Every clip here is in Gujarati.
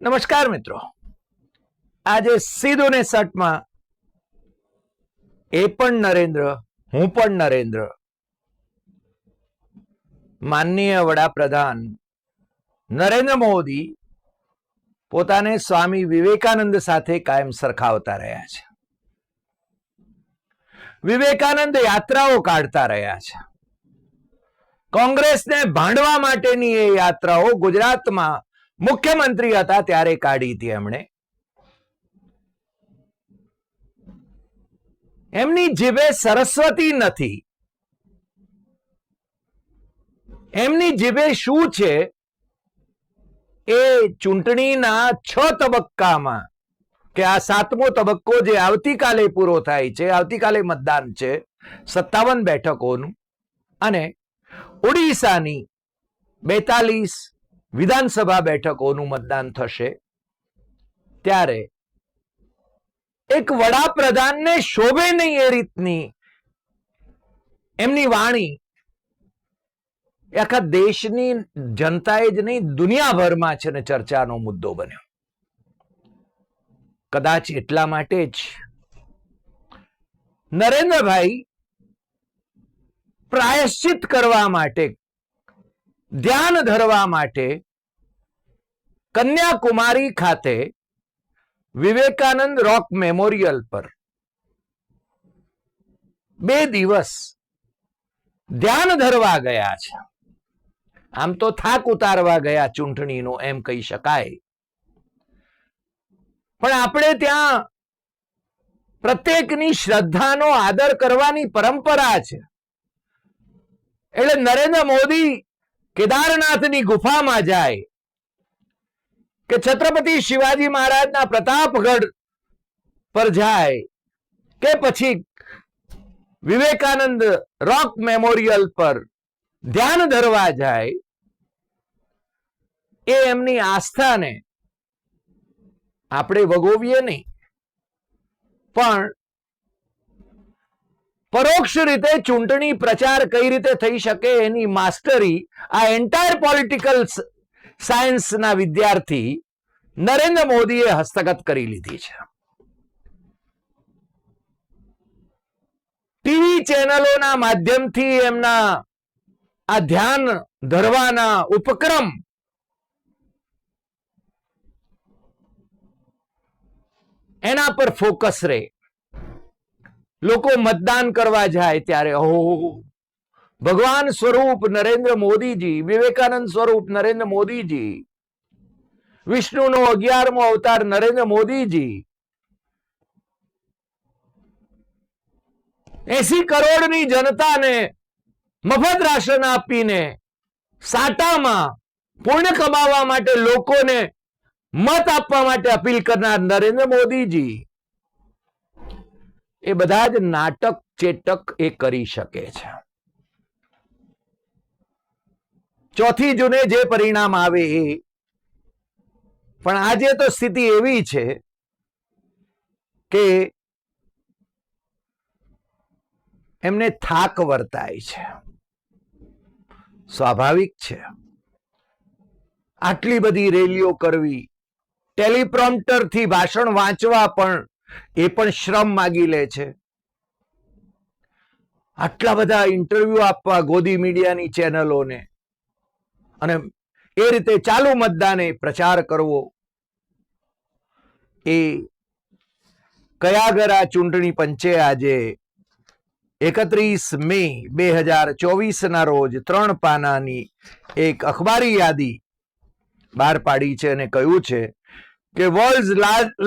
નમસ્કાર મિત્રો. આજે સીધો ને સટમાં એ પણ નરેન્દ્ર, હું પણ નરેન્દ્ર. માનનીય વડાપ્રધાન નરેન્દ્ર મોદી પોતાને સ્વામી વિવેકાનંદ સાથે કાયમ સરખાવતા રહ્યા છે. વિવેકાનંદ યાત્રાઓ કાઢતા રહ્યા છે. કોંગ્રેસને ભાંડવા માટેની એ યાત્રાઓ ગુજરાતમાં મુખ્યમંત્રી હતા ત્યારે કાઢી હતી એમણે. એમની જીભે સરસ્વતી નથી. એમની જીભે શું છે? એ ચૂંટણીના છ તબક્કામાં, કે આ સાતમો તબક્કો જે આવતીકાલે પૂરો થાય છે, આવતીકાલે મતદાન છે, સત્તાવન બેઠકોનું, અને ઓડિશાની બેતાલીસ વિધાનસભા બેઠકોનું મતદાન થશે, ત્યારે એક વડાપ્રધાનને શોભે નહીં એ રીતની એમની વાણી આખા દેશની જનતાએ જ નહીં, દુનિયાભરમાં છે ને ચર્ચાનો મુદ્દો બન્યો. કદાચ એટલા માટે જ નરેન્દ્રભાઈ પ્રાયશ્ચિત કરવા માટે ધ્યાન ધરવા માટે કન્યાકુમારી ખાતે વિવેકાનંદ રોક મેમોરિયલ પર બે દિવસ ધ્યાન ધરવા ગયા છે. આમ તો થાક ઉતારવા ગયા ચૂંટણીનો, એમ કહી શકાય. પણ આપણે ત્યાં પ્રત્યેકની શ્રદ્ધાનો આદર કરવાની પરંપરા છે. એટલે નરેન્દ્ર મોદી કેદારનાથની ગુફામાં જાય કે છત્રપતિ શિવાજી મહારાજના પ્રતાપગઢ પર જાય કે પછી વિવેકાનંદ રોક મેમોરિયલ પર ધ્યાન ધરવા જાય, એ એમની આસ્થાને આપણે વગોવીએ નહીં. પણ પરોક્ષ રીતે ચૂંટણી પ્રચાર કઈ રીતે થઈ શકે એની માસ્ટરી આ એન્ટાયર પોલિટિકલ સાયન્સના વિદ્યાર્થી નરેન્દ્ર મોદીએ હસ્તગત કરી લીધી છે. ટીવી ચેનલોના માધ્યમથી એમના આ ધ્યાન ધરવાના ઉપક્રમ એના પર ફોકસ રહે. લોકો મતદાન કરવા જાય ત્યારે, ઓહો. ભગવાન સ્વરૂપ નરેન્દ્ર મોદીજી, વિવેકાનંદ સ્વરૂપ નરેન્દ્ર મોદીજી, વિષ્ણુનો અગિયારમો અવતાર નરેન્દ્ર મોદીજી. એસી કરોડની જનતાને મફત રાશન આપીને સાટામાં પૂર્ણ કમાવા માટે લોકોને મત આપવા માટે અપીલ કરનાર નરેન્દ્ર મોદીજી. એ બધા જ નાટક ચેટક એ કરી શકે છે. ચોથી જૂને જે પરિણામ આવે એ, પણ આજે તો સ્થિતિ એવી છે કે એમને થાક વર્તાય છે. સ્વાભાવિક છે. આટલી બધી રેલીઓ કરવી, ટેલિપ્રોમ્પ્ટરથી ભાષણ વાંચવા પણ એ પણ શ્રમ માગી લે છે. આટલા બધા ઇન્ટરવ્યુ આપવા ગોદી મીડિયાની ચેનલોને. અને એ રીતે ચાલુ મતદાને પ્રચાર કરવો. એ કયાગરા ચૂંટણી પંચે આજે એકત્રીસ મે બે હજાર ચોવીસના રોજ ત્રણ પાનાની એક અખબારી યાદી બહાર પાડી છે અને કહ્યું છે કે world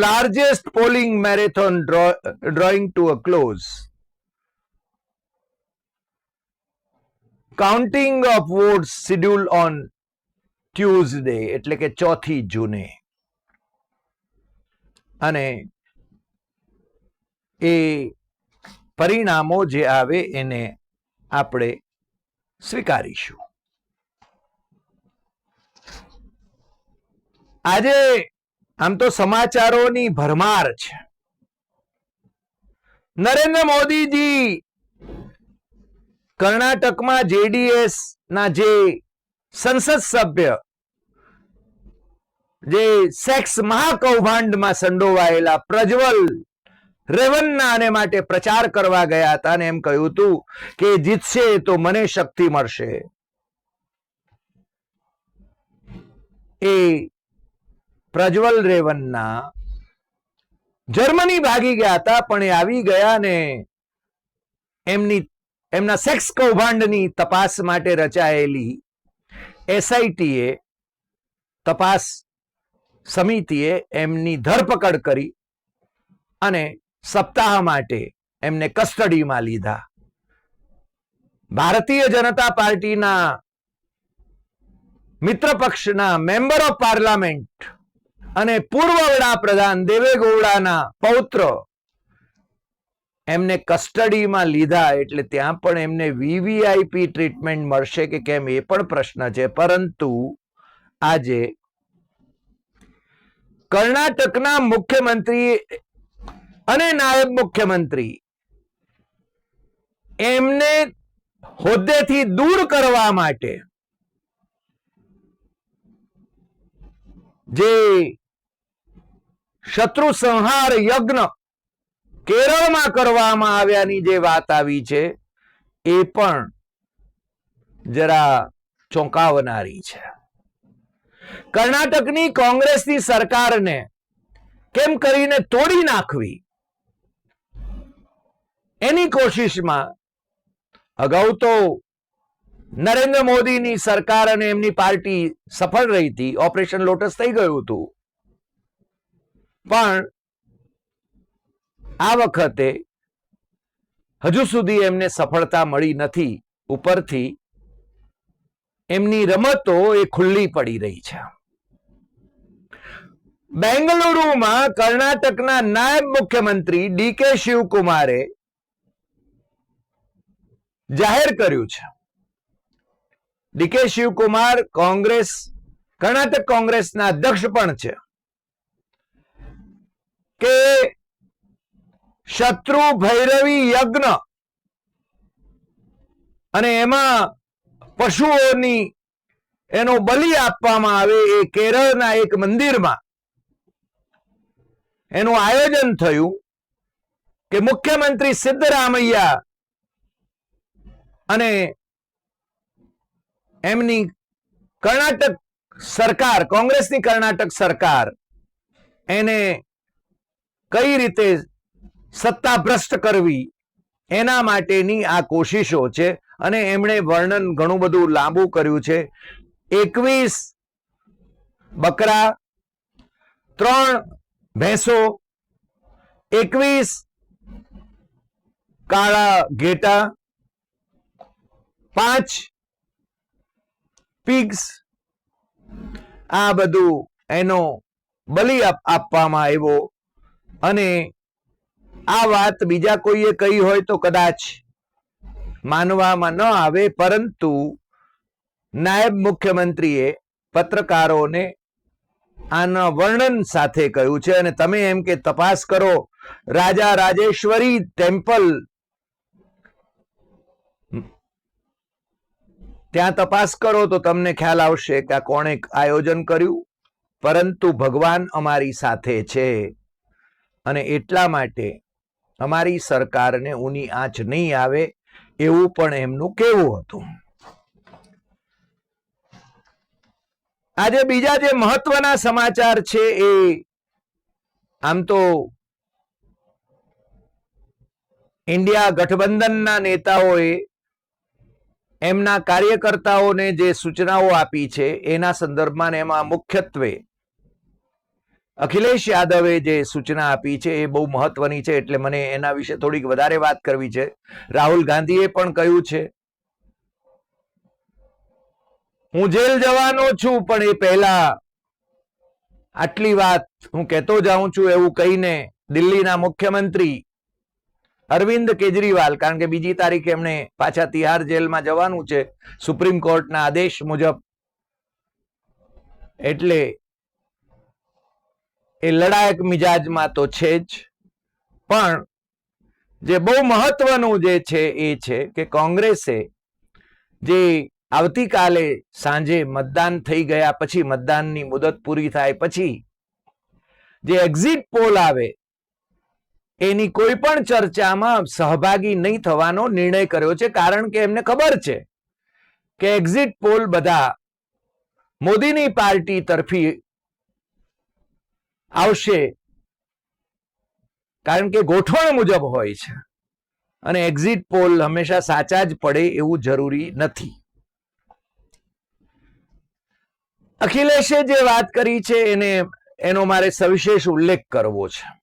largest polling marathon drawing to a close counting of votes schedule on Tuesday એટલે કે ચોથી જૂને. અને એ પરિણામો જે આવે એને આપણે સ્વીકારીશું. આજે આમ તો સમાચારોની ભરમાર છે. નરેન્દ્ર મોદીજી કર્ણાટકમાં જેડીએસ ના જે સંસદ સભ્ય, જે સેક્સ મહાકૌભાંડમાં સંડોવાયેલા પ્રજ્વલ રેવન્ના અને માટે પ્રચાર કરવા ગયા હતા અને એમ કહ્યું હતું કે જીતશે તો મને શક્તિ મળશે. એ પ્રજ્વલ રેવન્ના જર્મની ભાગી ગયા હતા, પણ એ આવી ગયા ને એમની, એમના સેક્સ કૌભાંડની તપાસ માટે રચાયેલી એસઆઈટીએ તપાસ સમિતિએ એમની ધરપકડ કરી અને સપ્તાહ માટે એમને કસ્ટડીમાં લીધા. ભારતીય જનતા પાર્ટીના મિત્ર પક્ષના મેમ્બર ઓફ પાર્લામેન્ટ અને પૂર્વ વડાપ્રધાન દેવેગૌડાના પૌત્ર એમને કસ્ટડીમાં લીધા એટલે ત્યાં પણ એમને વીવીઆઈપી ટ્રીટમેન્ટ મળશે કે કેમ એ પણ પ્રશ્ન છે. પરંતુ આજે કર્ણાટકના મુખ્યમંત્રી અને નાયબ મુખ્યમંત્રી એમને હોદ્દેથી દૂર કરવા માટે જે શત્રુ સંહાર યજ્ઞ કેરળમાં કરવામાં આવ્યાની જે વાત આવી છે, એ પણ જરા ચોંકાવનારી છે. કર્ણાટકની કોંગ્રેસની સરકારને કેમ કરીને તોડી નાખવી? એની કોશિશમાં અગાઉ તો નરેન્દ્ર મોદીની સરકાર અને એમની પાર્ટી સફળ રહી હતી. ઓપરેશન લોટસ થઈ ગયું હતું. પણ આ વખતે હજુ સુધી એમને સફળતા મળી નથી. ઉપરથી એમની રમતો એ ખુલ્લી પડી રહી છે. બેંગલુરુમાં કર્ણાટકના નાયબ મુખ્યમંત્રી ડી કે શિવકુમારે જાહેર કર્યું છે. ડી કે શિવકુમાર કોંગ્રેસ, કર્ણાટક કોંગ્રેસના અધ્યક્ષ પણ છે. કે શત્રુ ભૈરવી યજ્ઞ અને એમાં પશુઓની એનો બલિ આપવામાં આવે એ કેરળના એક મંદિરમાં. એનું આયોજન થયું કે મુખ્યમંત્રી સિદ્ધરામૈયા અને એમની કર્ણાટક સરકાર, કોંગ્રેસની કર્ણાટક સરકાર એને કઈ રીતે સત્તા ભ્રષ્ટ કરવી એના માટેની આ કોશિશો છે અને એમણે વર્ણન ઘણું બધું લાંબુ કર્યું છે. એકવીસ બકરા, ત્રણ ભેંસો, એકવીસ કાળા ઘેટા, પાંચ પિગ્સ આ બધું એનો બલિ આપવામાં આવ્યો. અને આ વાત બીજા કોઈએ કહી હોય તો કદાચ માનવામાં ન આવે, પરંતુ નાયબ મુખ્યમંત્રીએ પત્રકારોને આના વર્ણન સાથે કહ્યું છે. અને તમે એમ કે તપાસ કરો. રાજા રાજેશ્વરી ટેમ્પલ ત્યાં તપાસ કરો તો તમને ખ્યાલ આવશે કે આ કોણે આયોજન કર્યું. પરંતુ ભગવાન અમારી સાથે છે અને એટલા માટે અમારી સરકારને ઊની આંચ નહીં આવે એવું પણ એમનું કેવું હતું. આજે બીજા જે મહત્વના સમાચાર છે એ આમ તો ઇન્ડિયા ગઠબંધનના નેતાઓએ એમના કાર્યકર્તાઓને જે સૂચનાઓ આપી છે, એના સંદર્ભમાં એમાં મુખ્યત્વે અખિલેશ યાદવે જે સૂચના આપી છે, એ બહુ મહત્વની છે, એટલે મને એના વિશે થોડીક વધારે વાત કરવી છે. રાહુલ ગાંધીએ પણ કહ્યું છે, હું જેલ જવાનો છું, પણ એ પહેલા આટલી વાત હું કહેતો જાઉં છું એવું કહીને દિલ્હીના મુખ્યમંત્રી અરવિંદ કેજરીવાલ, કારણ કે બીજી તારીખે એમને પાછા તિહાર જેલમાં જવાનું છે. સુપ્રીમ કોર્ટના આદેશ મુજબ એટલે એ લડાયક મિજાજમાં તો છે જ, પણ જે બહુ મહત્વનું જે છે એ છે કે કોંગ્રેસે જે આવતીકાલે સાંજે મતદાન થઈ ગયા પછી મતદાનની મુદત પૂરી થાય પછી જે એક્ઝિટ પોલ આવે એની કોઈ પણ ચર્ચામાં સહભાગી નહીં થવાનો નિર્ણય કર્યો છે, કારણ કે એમને ખબર છે કે એક્ઝિટ પોલ બધા મોદીની પાર્ટી તરફી આવશે. કારણ કે ગોઠવણ મુજબ હોય છે. અને એક્ઝિટ પોલ હંમેશા સાચા જ પડે એવું જરૂરી નથી. અખિલેશે જે વાત કરી છે, એને, એનો મારે સવિશેષ ઉલ્લેખ કરવો છે.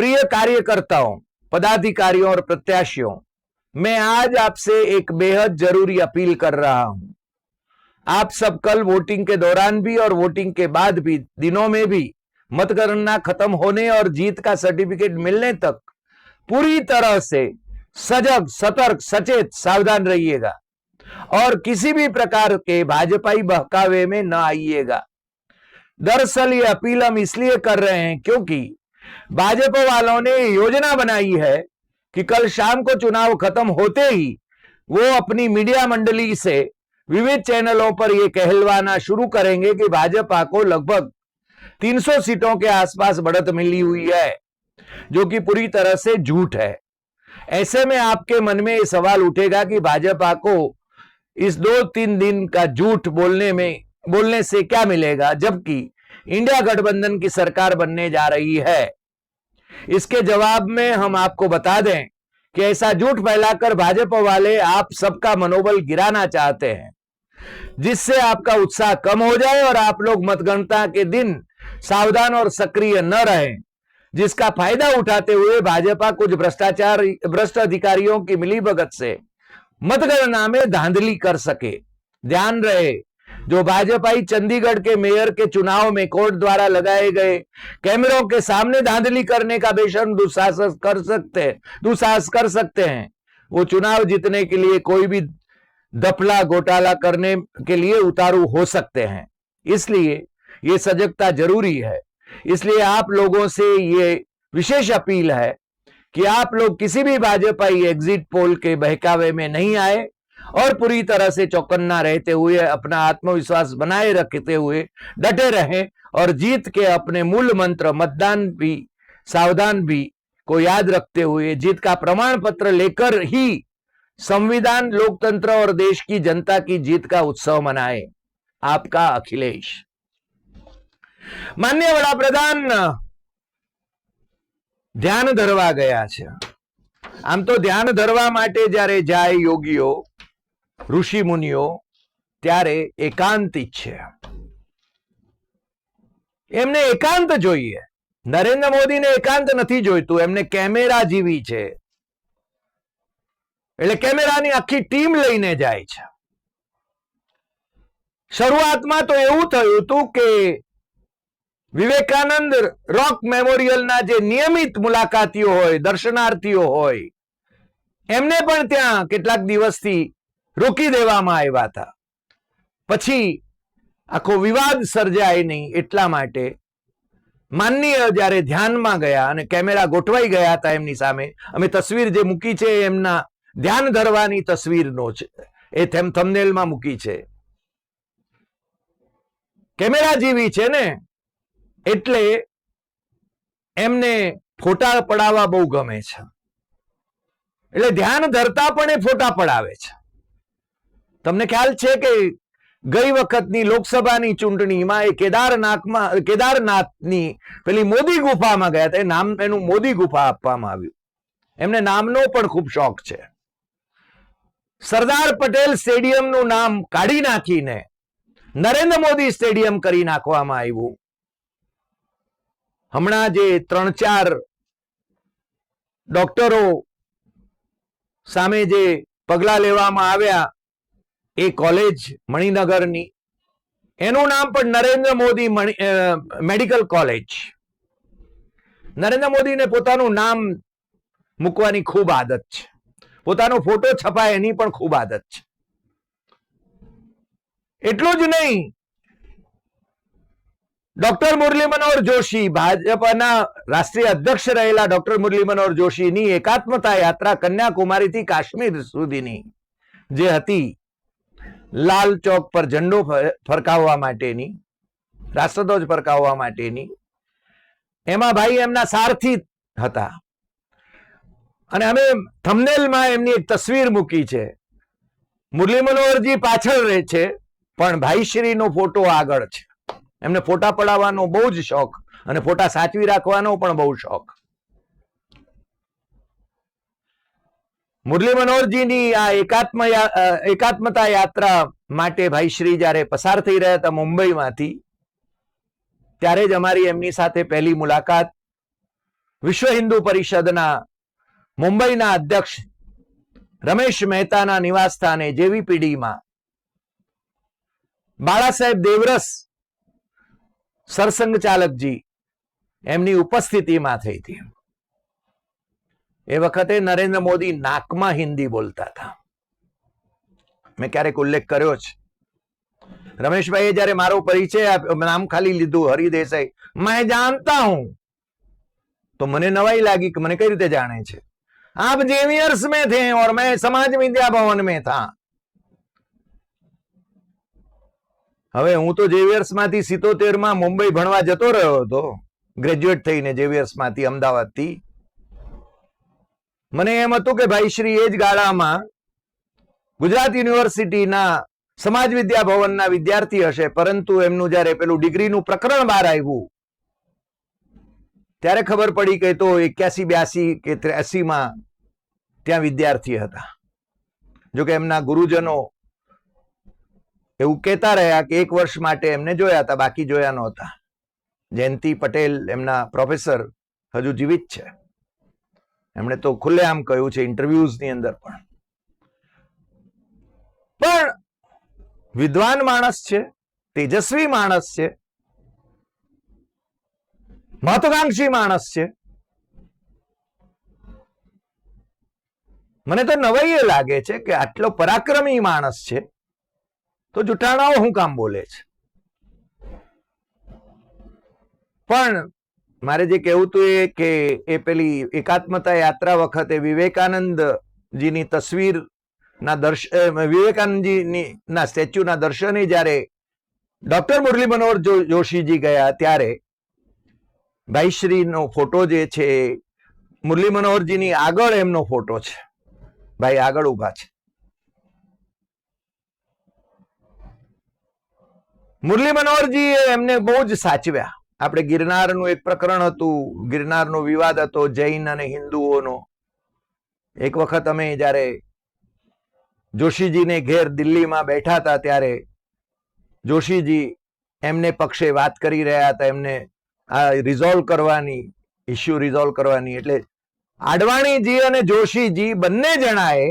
प्रिय कार्यकर्ताओं, पदाधिकारियों और प्रत्याशियों, मैं आज आपसे एक बेहद ज़रूरी अपील कर रहा हूँ। आप सब कल वोटिंग के दौरान भी और वोटिंग के बाद भी, दिनों में भी मतगणना खत्म होने और जीत का सर्टिफिकेट मिलने तक पूरी तरह से सजग, सतर्क, सचेत सावधान रहिएगा और किसी भी प्रकार के भाजपाई बहकावे में न आइएगा। दरअसल ये अपील हम इसलिए कर रहे हैं क्योंकि भाजपा वालों ने योजना बनाई है कि कल शाम को चुनाव खत्म होते ही वो अपनी मीडिया मंडली से विविध चैनलों पर ये कहलवाना शुरू करेंगे कि भाजपा को लगभग 300 सीटों के आसपास बढ़त मिली हुई है, जो कि पूरी तरह से झूठ है। ऐसे में आपके मन में ये सवाल उठेगा कि भाजपा को इस दो तीन दिन का झूठ बोलने में, बोलने से क्या मिलेगा, जबकि इंडिया गठबंधन की सरकार बनने जा रही है। इसके जवाब में हम आपको बता दें कि ऐसा झूठ फैलाकर भाजपा वाले आप सबका मनोबल गिराना चाहते हैं, जिससे आपका उत्साह कम हो जाए और आप लोग मतगणना के दिन सावधान और सक्रिय न रहें, जिसका फ़ायदा उठाते हुए भाजपा कुछ भ्रष्टाचार, भ्रष्ट अधिकारियों की मिलीभगत से मतगणना में धांधली कर सके। ध्यान रहे जो भाजपाई चंडीगढ़ के मेयर के चुनाव में कोर्ट द्वारा लगाए गए कैमरों के सामने धांधली करने का बेशर्म दुस्साहस कर सकते हैं दुस्साहस कर सकते हैं। वो चुनाव जीतने के लिए कोई भी दफला घोटाला करने के लिए उतारू हो सकते हैं। इसलिए ये सजगता ज़रूरी है। इसलिए आप लोगों से ये विशेष अपील है कि आप लोग किसी भी भाजपाई एग्जिट पोल के बहकावे में नहीं आए। और पूरी तरह से चौकन्ना रहते हुए अपना आत्मविश्वास बनाए रखते हुए डटे रहें और जीत के अपने मूल मंत्र मतदान भी सावधान भी को याद रखते हुए जीत का प्रमाण पत्र लेकर ही संविधान लोकतंत्र और देश की जनता की जीत का उत्सव मनाए आपका अखिलेश માન્ય વડાપ્રધાન ધ્યાન ધરવા ગયા છે આમ તો ધ્યાન ધરવા માટે જ્યારે જાય યોગીઓ ઋષિ મુનિઓ ત્યારે એકાંતિત છે એમને એકાંત જોઈએ. નરેન્દ્ર મોદીને એકાંત નથી જોઈતું. એમને કેમેરા જીવી છે. એટલે કેમેરાની આખી ટીમ લઈને જાય છે. શરૂઆતમાં તો એવું થયું હતું કે વિવેકાનંદ રોક મેમોરિયલના જે નિયમિત મુલાકાતીઓ હોય, દર્શનાર્થીઓ હોય, એમને પણ ત્યાં કેટલાક દિવસથી રોકી દેવામાં આવ્યા હતા. પછી આખો વિવાદ સર્જાય નહીં એટલા માટે માનનીય જ્યારે ધ્યાનમાં ગયા અને કેમેરા ગોઠવાઈ ગયા હતા એમની સામે, અમે તસવીર જે મૂકી છે એમના ધ્યાન ધરવાની તસવીરનો છે. એ થેમ થમનેલમાં મૂકી છે. કેમેરા જેવી છે ને, એટલે એમને ફોટા પડાવવા બહુ ગમે છે. એટલે ધ્યાન ધરતા પણ એ ફોટા પડાવે છે. તમને ખ્યાલ છે કે ગઈ વખતની લોકસભાની ચૂંટણીમાં એ કેદારનાથમાં, કેદારનાથની પેલી મોદી ગુફામાં ગયા હતા. એ નામ, એનું મોદી ગુફા આપવામાં આવ્યું. એમને નામનો પણ ખૂબ શોખ છે. સરદાર પટેલ સ્ટેડિયમનું નામ કાઢી નાખીને નરેન્દ્ર મોદી સ્ટેડિયમ કરી નાખવામાં આવ્યું. હમણાં જે ત્રણ ચાર ડોક્ટરો સામે જે પગલા લેવામાં આવ્યા એ કોલેજ મણિનગરની. એનું નામ પણ નરેન્દ્ર મોદી મેડિકલ કોલેજ. નરેન્દ્ર મોદીને પોતાનું નામ મૂકવાની ખૂબ આદત છે. પોતાનો ફોટો છપાય એની પણ ખૂબ આદત છે. એટલું જ નહીં, ડોક્ટર મુરલી મનોહર જોશી ભાજપના રાષ્ટ્રીય અધ્યક્ષ રહેલા ડોક્ટર મુરલી મનોહર જોશીની એકાત્મતા યાત્રા કન્યાકુમારીથી કાશ્મીર સુધીની જે હતી લાલ ચોક પર ઝંડો ફરકાવવા માટેની રાષ્ટ્રધ્વજ ફરકાવવા માટેની. એમાં ભાઈ એમના સારથી હતા. અને અમે થમનેલમાં એમની એક તસવીર મૂકી છે. મુરલી મનોહરજી પાછળ રહે છે, પણ ભાઈશ્રીનો ફોટો આગળ છે. એમને ફોટા પડાવવાનો બહુ જ શોખ અને ફોટા સાચવી રાખવાનો પણ બહુ શોખ. મુરલી મનોહરજીની આ એકાત્મ એકાત્મતા યાત્રા માટે ભાઈશ્રી જ્યારે પસાર થઈ રહ્યા હતા મુંબઈમાંથી, ત્યારે જ અમારી એમની સાથે પહેલી મુલાકાત વિશ્વ હિન્દુ પરિષદના મુંબઈના અધ્યક્ષ રમેશ મહેતાના નિવાસ સ્થાને જેવી પીડીમાં બાળા સાહેબ દેવરસ સરસંઘ ચાલકજી એમની ઉપસ્થિતિમાં થઈ હતી. એ વખતે નરેન્દ્ર મોદી નાકમાં હિન્દી બોલતા હતા. મેં ક્યારેક ઉલ્લેખ કર્યો છે રમેશભાઈએ જ્યારે મારો પરિચય નામ ખાલી લીધું હરિદેસાઈ મેં જાણતા હું. તો મને નવાઈ લાગી કે મને કઈ રીતે જાણે છે? આપ જેવિયર્સ મેં થે ઓર મેં સમાજ વિદ્યા ભવન મેં થા. હવે હું તો જેવિયર્સમાંથી સિત્તોતેરમાં મુંબઈ ભણવા જતો રહ્યો હતો. ગ્રેજ્યુએટ થઈને જેવિયર્સમાંથી અમદાવાદથી મને એમ હતું કે ભાઈ શ્રી એ જ ગાળામાં ગુજરાત યુનિવર્સિટીના સમાજ વિદ્યા ભવનના વિદ્યાર્થી હશે, પરંતુ એમનું જ્યારે પેલું ડિગ્રીનું પ્રકરણ બહાર આવ્યું, ત્યારે ખબર પડી કે તો એક્યાસી બ્યાસી કે ત્ર્યાસી ત્યાં વિદ્યાર્થી હતા. જોકે એમના ગુરુજનો એવું કહેતા રહ્યા કે એક વર્ષ માટે એમને જોયા હતા, બાકી જોયા નહોતા. જયંતિ પટેલ એમના પ્રોફેસર હજુ જીવિત છે. એમણે તો ખુલ્લેઆમ કહ્યું છે ઇન્ટરવ્યુઝની અંદર પણ. પણ વિદ્વાન માણસ છે, તેજસ્વી માણસ છે, મહત્વાકાંક્ષી માણસ છે. મને તો નવાઈ લાગે છે કે આટલો પરાક્રમી માણસ છે, તો જુટાણાઓ હું કામ બોલે છે? પણ મારે જે કહેવું હતું એ કે એ પેલી એકાત્મતા યાત્રા વખતે વિવેકાનંદજીની તસવીર ના દર્શન વિવેકાનંદજીની, ના, સ્ટેચ્યુના દર્શને જ્યારે ડોક્ટર મુરલી મનોહર જોશીજી ગયા ત્યારે ભાઈશ્રીનો ફોટો જે છે, મુરલી મનોહરજીની આગળ એમનો ફોટો છે. ભાઈ આગળ ઊભા છે. મુરલી મનોહરજી એમને બહુ જ સાચવ્યા. આપણે ગિરનારનું એક પ્રકરણ હતું. ગિરનારનો વિવાદ હતો જૈન અને હિન્દુઓનો. એક વખત અમે જ્યારે જોશીજીને ઘેર દિલ્હીમાં બેઠા હતા ત્યારે જોશીજી એમને પક્ષે વાત કરી રહ્યા હતા. એમને આ રિઝોલ્વ કરવાની ઇસ્યુ રિઝોલ્વ કરવાની. એટલે આડવાણીજી અને જોશીજી બંને જણાએ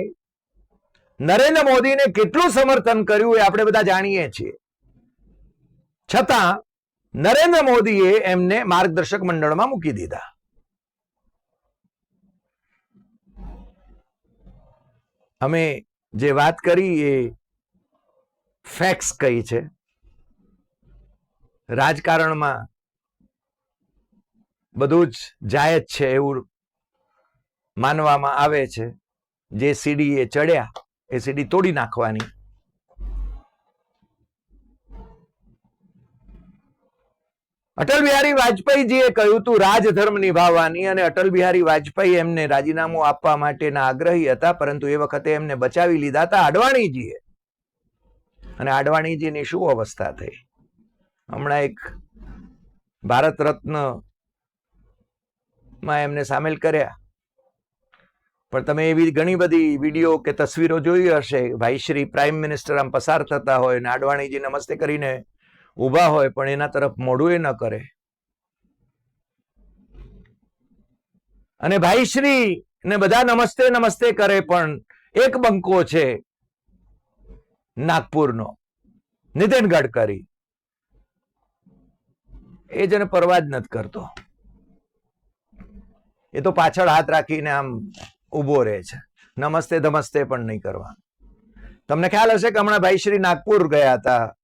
નરેન્દ્ર મોદીને કેટલું સમર્થન કર્યું એ આપણે બધા જાણીએ છીએ. છતાં નરેન્દ્ર મોદીએ એમને માર્ગદર્શક મંડળમાં મૂકી દીધા. અમે જે વાત કરી એ ફેક્સ કહી છે. રાજકારણમાં બધું જ જાયજ છે એવું માનવામાં આવે છે. જે સીડી એ ચડ્યા, એ સીડી તોડી નાખવાની. અટલ બિહારી વાજપેયીજીએ કહ્યું હતું રાજધર્મ નિભાવવાની અને અટલ બિહારી વાજપેયી એમને રાજીનામું આપવા માટેના આગ્રહી હતા, પરંતુ એ વખતે એમને બચાવી લીધા હતા આડવાણીજીએ. અને આડવાણીજીની શું અવસ્થા થઈ? હમણાં એક ભારત રત્નમાં એમને સામેલ કર્યા. પણ તમે એવી ઘણી બધી વીડિયો કે તસવીરો જોઈ હશે, ભાઈ શ્રી પ્રાઇમ મિનિસ્ટર આમ પસાર થતા હોય અને આડવાણીજી નમસ્તે કરીને ઊભા હોય પણ એના તરફ મોઢું એ ન કરે. અને ભાઈ શ્રી ને બધા નમસ્તે નમસ્તે કરે પણ એક બંકો છે નાગપુરનો, નીતિન ગડકરી. એ જેને પરવા જ નથી કરતો. એ તો પાછળ હાથ રાખીને આમ ઊભો રહે છે. નમસ્તે ધમસ્તે પણ નહીં કરવા તમને ખ્યાલ હશે કે હમણાં ભાઈ શ્રી નાગપુર ગયા હતા.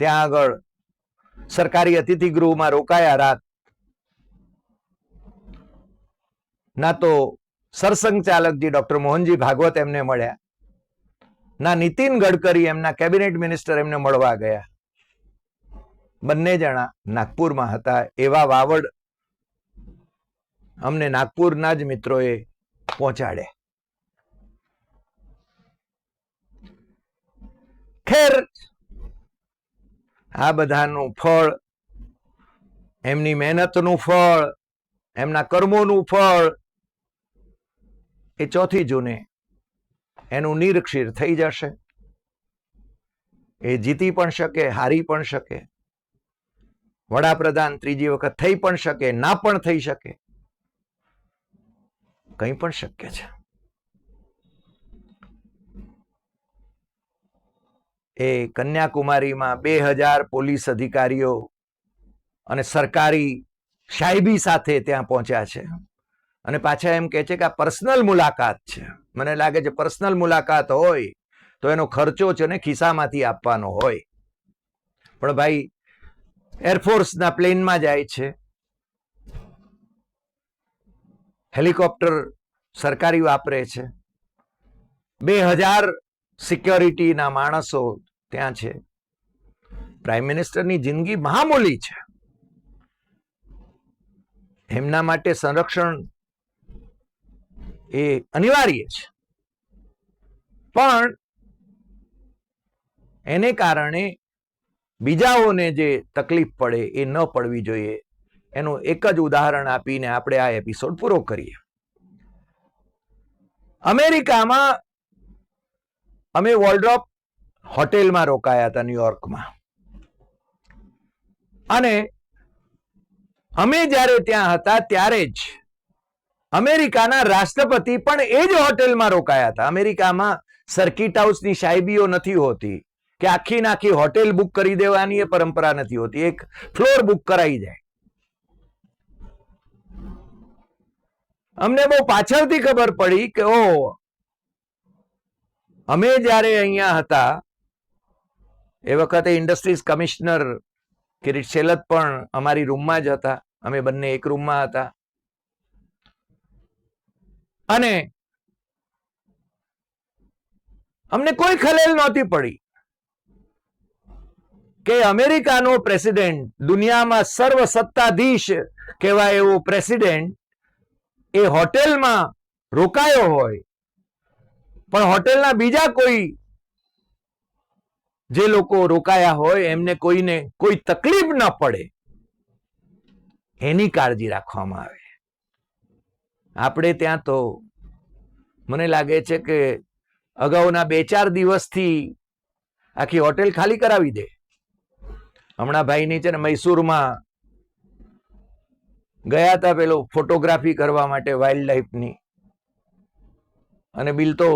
ત્યાં આગળ સરકારી અતિથિ ગૃહમાં રોકાયા રાત. ના તો સરસંઘ ચાલકજી ડોક્ટર મોહનજી ભાગવત એમને મળ્યા. ના નીતિન ગડકરી એમના કેબિનેટ મિનિસ્ટર એમને મળવા ગયા. બંને જણા નાગપુરમાં હતા. એવા વાવડ અમને નાગપુરના જ મિત્રોએ પહોંચાડ્યા ખેર આ બધાનું ફળ, એમની મહેનતનું ફળ, એમના કર્મોનું ફળ એ ચોથી જૂને એનું નિરક્ષીર થઈ જશે. એ જીતી પણ શકે, હારી પણ શકે. વડાપ્રધાન ત્રીજી વખત થઈ પણ શકે, ના પણ થઈ શકે. કંઈ પણ શક્ય છે. એ કન્યાકુમારીમાં બે હજાર પોલીસ અધિકારીઓ અને સરકારી સાહેબી સાથે ત્યાં પહોંચ્યા છે. અને પાછા એમ કહે છે કે આ પર્સનલ મુલાકાત છે. મને લાગે છે પર્સનલ મુલાકાત હોય તો એનો ખર્ચો છે ને ખિસ્સામાંથી આપવાનો હોય. પણ ભાઈ, એરફોર્સના પ્લેનમાં જાય છે. હેલિકોપ્ટર સરકારી વાપરે છે. બે હજાર સિક્યોરિટીના માણસો ત્યાં છે. પ્રાઇમ મિનિસ્ટરની જિંદગી મહામૂલી છે. એમના માટે સંરક્ષણ એ અનિવાર્ય છે. પણ એને કારણે બીજાઓને જે તકલીફ પડે એ ન પડવી જોઈએ. એનું એક જ ઉદાહરણ આપીને આપણે આ એપિસોડ પૂરો કરીએ. અમેરિકામાં અમે વોલ્ડ્રોપ હોટેલમાં રોકાયા હતા ન્યુયોર્કમાં અને અમે જ્યારે ત્યાં હતા ત્યારે જ અમેરિકાના રાષ્ટ્રપતિ પણ એ જ હોટેલમાં રોકાયા હતા. અમેરિકામાં સર્કિટ હાઉસની સાહેબીઓ નથી હોતી કે આખી નાખી હોટેલ બુક કરી દેવાની એ પરંપરા નથી હોતી. એક ફ્લોર બુક કરાઈ જાય. અમને બહુ પાછળથી ખબર પડી કે ઓ અમે જ્યારે અહીંયા હતા એ વખતે ઇન્ડસ્ટ્રીઝ કમિશનર કિરીટ શેલત પણ અમારી રૂમમાં જ હતા. અમે બંને એક રૂમમાં હતા. અને અમને કોઈ ખલેલ નહોતી પડી કે અમેરિકાનો પ્રેસિડેન્ટ, દુનિયામાં સર્વ સત્તાધીશ કહેવાય એવો પ્રેસિડેન્ટ, એ હોટેલમાં રોકાયો હોય. પણ હોટેલના બીજા કોઈ જે લોકો રોકાયા હોય, એમને કોઈને કોઈ તકલીફ ન પડે, એની કાળજી રાખવામાં આવે. આપણે ત્યાં તો મને લાગે છે કે અગાઉના બે ચાર દિવસથી આખી હોટેલ ખાલી કરાવી દે. હમણાં ભાઈની છે ને મૈસૂરમાં ગયા હતા પેલો ફોટોગ્રાફી કરવા માટે વાઇલ્ડ લાઈફની અને બિલ તો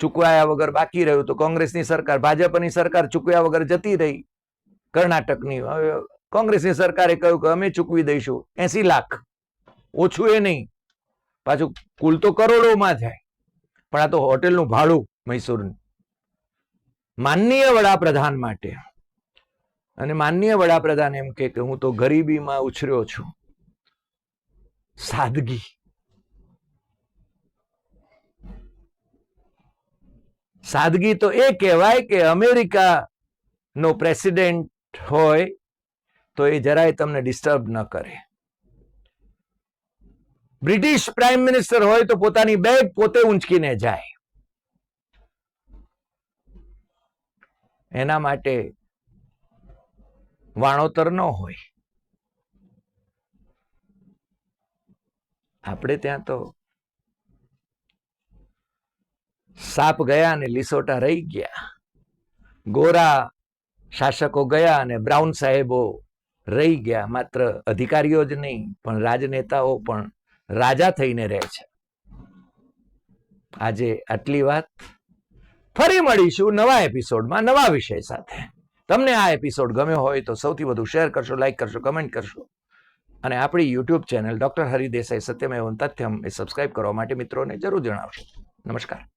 ચૂકવાયા વગર બાકી રહ્યું તો કોંગ્રેસની સરકાર, ભાજપની સરકાર ચૂકવ્યા વગર જતી રહી. કર્ણાટકની, હવે કોંગ્રેસની સરકારે કહ્યું કે અમે ચૂકવી દઈશું. એસી લાખ. ઓછું એ નહીં. પાછું કુલ તો કરોડોમાં જાય. પણ આ તો હોટેલનું ભાડું મૈસૂરનું. માનનીય વડાપ્રધાન માટે. અને માનનીય વડાપ્રધાન એમ કે હું તો ગરીબીમાં ઉછર્યો છું. સાદગી. સાદગી તો એ કહેવાય કે અમેરિકા નો પ્રેસિડેન્ટ હોય તો એ જરાય તમને ડિસ્ટર્બ ન કરે. બ્રિટિશ પ્રાઇમ મિનિસ્ટર હોય તો પોતાની બેગ પોતે ઊંચકીને જાય. એના માટે વાણોતર ન હોય. આપણે ત્યાં તો સાપ ગયા અને લીસોટા રહી ગયા. ગોરા શાસકો ગયા અને બ્રાઉન સાહેબો રહી ગયા. માત્ર અધિકારીઓ જ નહીં, પણ રાજનેતાઓ પણ રાજા થઈને રહે છે. આજે આટલી વાત. ફરી મળીશું નવા એપિસોડમાં નવા વિષય સાથે. તમને આ એપિસોડ ગમ્યો હોય તો સૌથી વધુ શેર કરશો, લાઈક કરશો, કમેન્ટ કરશો. અને આપણી YouTube channel doctor Hari Desai Satyamev Tathyam એ સબસ્ક્રાઇબ કરવા માટે મિત્રોને જરૂર જણાવશો. નમસ્કાર.